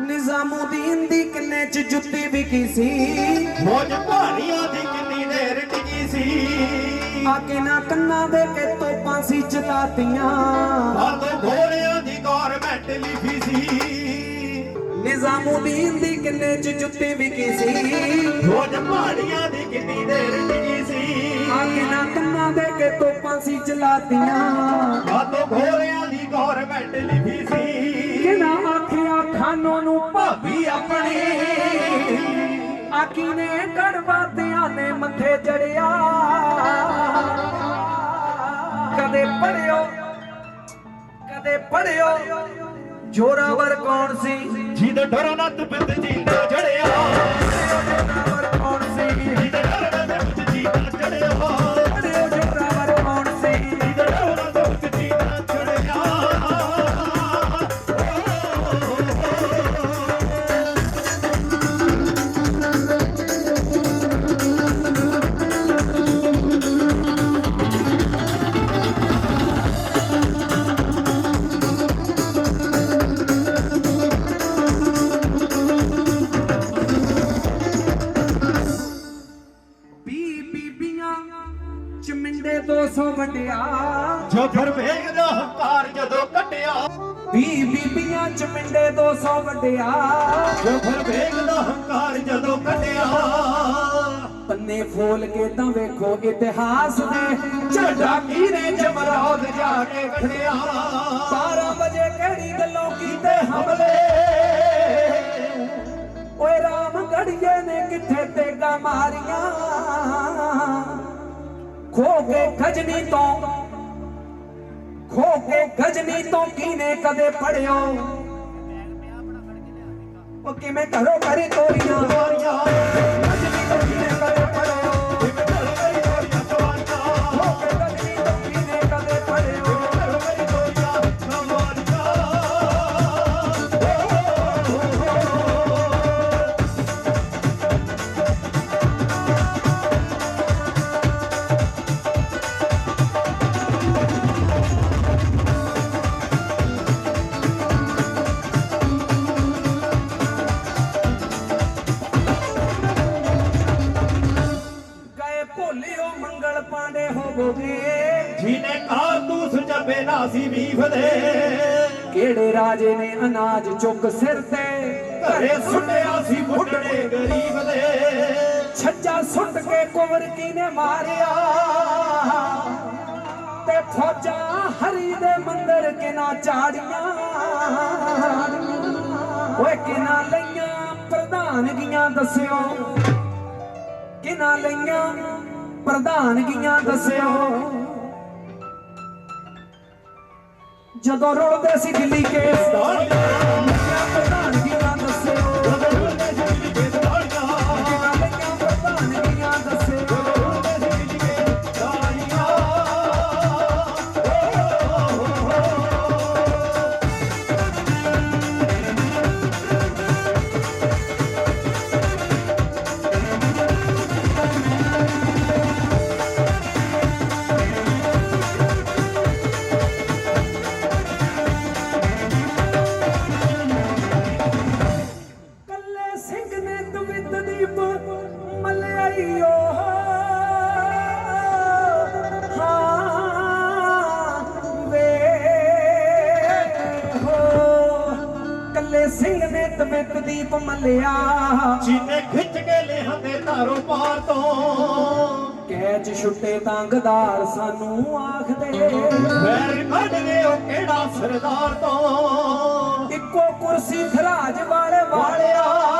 ਨਿਜ਼ਾਮੂਦੀਨ ਦੀ ਕਿੰਨੇ ਚ ਜੁੱਤੀ ਵਿਕੀ ਸੀ? ਮੋਜ ਭਾਰੀਆਂ ਦੀ ਕਿੰਨੀ ਦੇਰ ਟਿਕੀ ਸੀ। ਆ ਕੇ ਨਾ ਕੰਨਾਂ ਦੇ ਕੇ ਤੋਪਾਂ ਸੀ ਚਲਾਤੀਆਂ। ਬਾਦੋਂ ਘੋੜਿਆਂ ਦੀ ਗੌਰਮੈਂਟ ਲਿਖੀ ਸੀ। ਨਿਜ਼ਾਮੂਦੀਨ ਦੀ ਕਿੰਨੇ ਚ ਜੁੱਤੀ ਵਿਕੀ ਸੀ? ਮੋਜ ਭਾਰੀਆਂ ਦੀ ਕਿੰਨੀ ਦੇਰ ਟਿਕੀ ਸੀ। ਆ ਕੇ ਨਾ ਕੰਨਾਂ ਦੇ ਕੇ ਤੋਪਾਂ ਸੀ ਚਲਾਤੀਆਂ। ਬਾਦੋਂ ਘੋੜਿਆਂ ਦੀ ਗੌਰਮੈਂਟ ਲਿਖੀ ਸੀ। ਆਕੀ ਨੇ ਨੇ ਮੱਥੇ ਜੜਿਆ। ਕਦੇ ਪੜਿਓ ਕਦੇ ਪੜਿਓ ਜੋਰਾਵਰ ਕੌਣ ਸੀ? ਜਿਹਦੇ ਡਰੋਂ ਨਾ ਤੁਪਿੰਦ ਚਮਿੰਡੇ 200 ਵੰਡਿਆ। ਜੋ ਫਿਰ ਵੇਖਦਾ ਹੰਕਾਰ ਜਦੋਂ ਕੱਟਿਆ। ਬੀ ਬੀਬੀਆਂ ਚਮਿੰਡੇ 200 ਵੰਡਿਆ। ਜੋ ਫਿਰ ਵੇਖਦਾ ਹੰਕਾਰ ਜਦੋਂ ਕੱਟਿਆ। ਪੰਨੇ ਫੋਲ ਕੇ ਤਾਂ ਵੇਖੋ ਇਤਿਹਾਸ ਦੇ। ਝੰਡਾ ਕੀਨੇ ਜਮਰੌਦ ਜਾ ਕੇ ਖੜਿਆ। 12 ਵਜੇ ਕਿਹੜੀ ਗੱਲੋਂ ਕੀਤੇ ਹਮਲੇ? ਓਏ ਰਾਮ ਗੜੀਏ ਨੇ ਕਿੱਥੇ ਤੇਗਾ ਮਾਰੀਆਂ? ਖਜਨੀ ਤੋਂ। ਖੋ ਕੇ ਗਜਨੀ ਤੋਂ ਕੀਨੇ ਕਦੇ ਪੜਿਓ ਉਹ ਕਿਵੇਂ ਘਰੋਂ ਕਰੀ ਤੋਰੀਆਂ? ਵਾਰੀਆਂ ਭੋਲਿਓ ਮੰਗਲ ਪਾਂਡੇ ਹੋਵੋਗੇ। ਜਿਹਨੇ ਕਾਰਤੂਸ ਜੱਬੇ ਨਾਸੀ ਵੀਫ ਦੇ। ਕਿਹੜੇ ਰਾਜੇ ਨੇ ਅਨਾਜ ਚੁੱਕ ਸਿਰ ਤੇ? ਘਰੇ ਸੁੱਟਿਆ ਸੀ ਬੁੱਢੜੇ ਗਰੀਬ ਦੇ। ਛੱਜਾ ਸੁੱਟ ਕੇ ਕੁਵਰ ਕੀਨੇ ਮਾਰਿਆ? ਤੇ ਫੌਜਾਂ ਹਰੀ ਦੇ ਮੰਦਰ ਕਿਨਾ ਚਾੜੀਆਂ? ਓਏ ਕਿਨਾ ਲਈਆਂ ਪ੍ਰਧਾਨਗੀਆਂ ਦੱਸਿਓ? ਕਿਨਾ ਲਈਆਂ ਪ੍ਰਧਾਨਗੀਆਂ ਦੱਸਿਓ ਜਦੋਂ ਰੋਲਦੇ ਸੀ ਦਿੱਲੀ ਕੇਸ ਦੀਪ ਮਲਿਆ। ਚੀਨੇ ਖਿੱਚ ਕੇ ਲਿਆਂਦੇ ਧਾਰੋਂ ਪਾਰ ਤੋਂ। ਕੈਚ ਛੁੱਟੇ ਤਾਂ ਗਦਾਰ ਸਾਨੂੰ ਆਖਦੇ। ਵੈਰ ਕੱਢ ਲਿਓ ਕਿਹੜਾ ਸਰਦਾਰ ਤੋਂ? ਇੱਕੋ ਕੁਰਸੀ ਖਰਾਜ ਵਾਲੇ ਵਾਲਿਆ।